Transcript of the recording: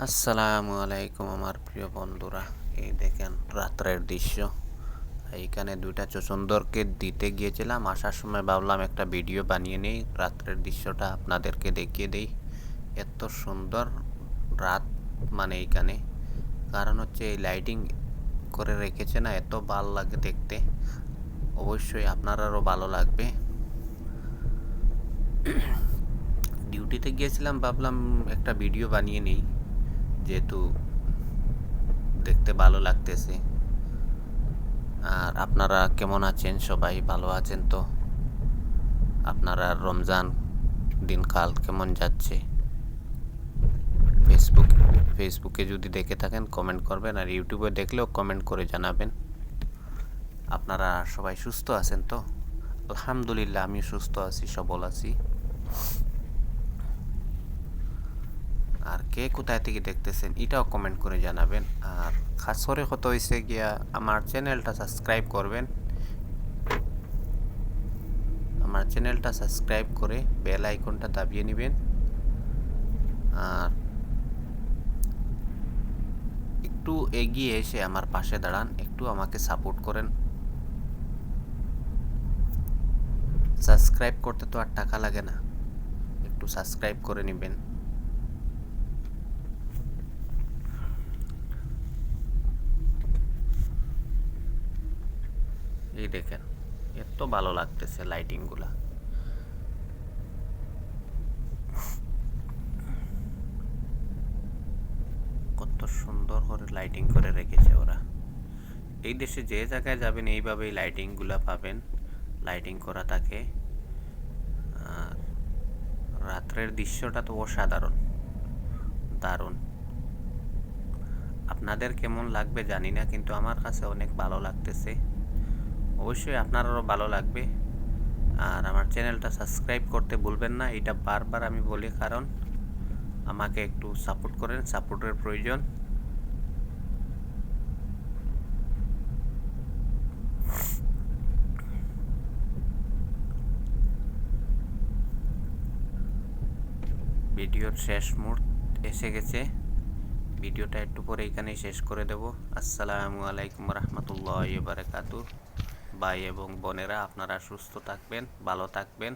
আসসালামু আলাইকুম আমার প্রিয় বন্ধুরা। এই দেখেন রাত্রের দৃশ্য। এইখানে দুইটা চুচুন্দরকে দিতে গিয়েছিলাম। আসার সময় ভাবলাম একটা ভিডিও বানিয়ে নেই। রাত্রের দৃশ্যটা আপনাদেরকে দেখিয়ে দেই। এত সুন্দর রাত মানে এইখানে। কারণ হচ্ছে এই লাইটিং করে রেখেছে না, এত ভালো লাগে দেখতে। অবশ্যই আপনারারও ভালো লাগবে। ডিউটিতে গিয়েছিলাম, ভাবলাম একটা ভিডিও বানিয়ে নিই। যেহেতু দেখতে ভালো লাগতেছে। আর আপনারা কেমন আছেন? সবাই ভালো আছেন তো? আপনারা রমজান দিনকাল কেমন যাচ্ছে? ফেসবুক ফেসবুকে যদি দেখে থাকেন কমেন্ট করবেন। আর ইউটিউবে দেখলেও কমেন্ট করে জানাবেন। আপনারা সবাই সুস্থ আছেন তো? আলহামদুলিল্লাহ আমি সুস্থ আছি, সবল আছি। আর কে কোথায় থেকে দেখতেছেন, এটাও কমেন্ট করে জানাবেন। আর খাস করে কত হয়েছে গিয়া আমার চ্যানেলটা সাবস্ক্রাইব করবেন। আমার চ্যানেলটা সাবস্ক্রাইব করে বেল আইকনটা দাবিয়ে নেবেন। আর একটু এগিয়ে এসে আমার পাশে দাঁড়ান, একটু আমাকে সাপোর্ট করেন। সাবস্ক্রাইব করতে তো আর টাকা লাগে না, একটু সাবস্ক্রাইব করে নেবেন। এই দেখেন, এত ভালো লাগতেছে লাইটিংগুলা কত সুন্দর করে লাইটিং করে রেখেছে ওরা। এই দেশে যে জায়গায় যাবেন, এইভাবেই লাইটিংগুলা পাবেন লাইটিং করা থাকে। আর রাত্রের দৃশ্যটা তো অসাধারণ, দারুণ। আপনাদের কেমন লাগবে জানি না, কিন্তু আমার কাছে অনেক ভালো লাগতেছে। অবশ্যই আপনারও ভালো লাগবে। আর আমার চ্যানেলটা সাবস্ক্রাইব করতে ভুলবেন না, এটা বারবার আমি বলি কারণ আমাকে একটু সাপোর্ট করেন, সাপোর্টের প্রয়োজন। ভিডিওর শেষ মুহূর্ত এসে গেছে। ভিডিওটা একটু পরে এখানেই শেষ করে দেব। আসসালামু আলাইকুম রহমতুল্লাহ বারাকাতু ভাই এবং বোনেরা আপনারা সুস্থ থাকবেন ভালো থাকবেন।